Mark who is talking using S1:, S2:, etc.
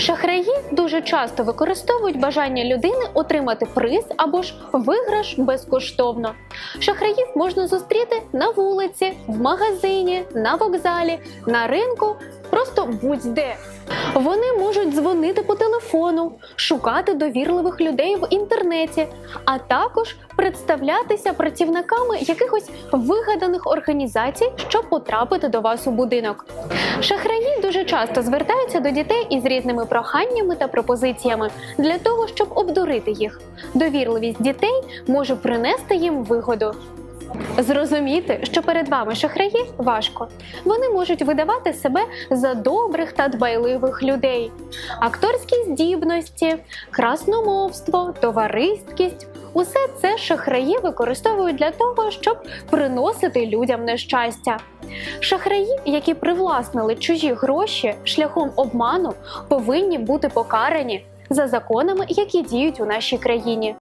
S1: Шахраї дуже часто використовують бажання людини отримати приз або ж виграш безкоштовно. Шахраїв можна зустріти на вулиці, в магазині, на вокзалі, на ринку, просто будь-де. Вони можуть дзвонити по телефону, шукати довірливих людей в інтернеті, а також представлятися працівниками якихось вигаданих організацій, щоб потрапити до вас у будинок. Шахраї дуже часто звертаються до дітей із різними проханнями та пропозиціями для того, щоб обдурити їх. Довірливість дітей може принести їм вигоду. Зрозуміти, що перед вами шахраї, важко. Вони можуть видавати себе за добрих та дбайливих людей. Акторські здібності, красномовство, товариськість усе це шахраї використовують для того, щоб приносити людям нещастя. Шахраї, які привласнили чужі гроші шляхом обману, повинні бути покарані за законами, які діють у нашій країні.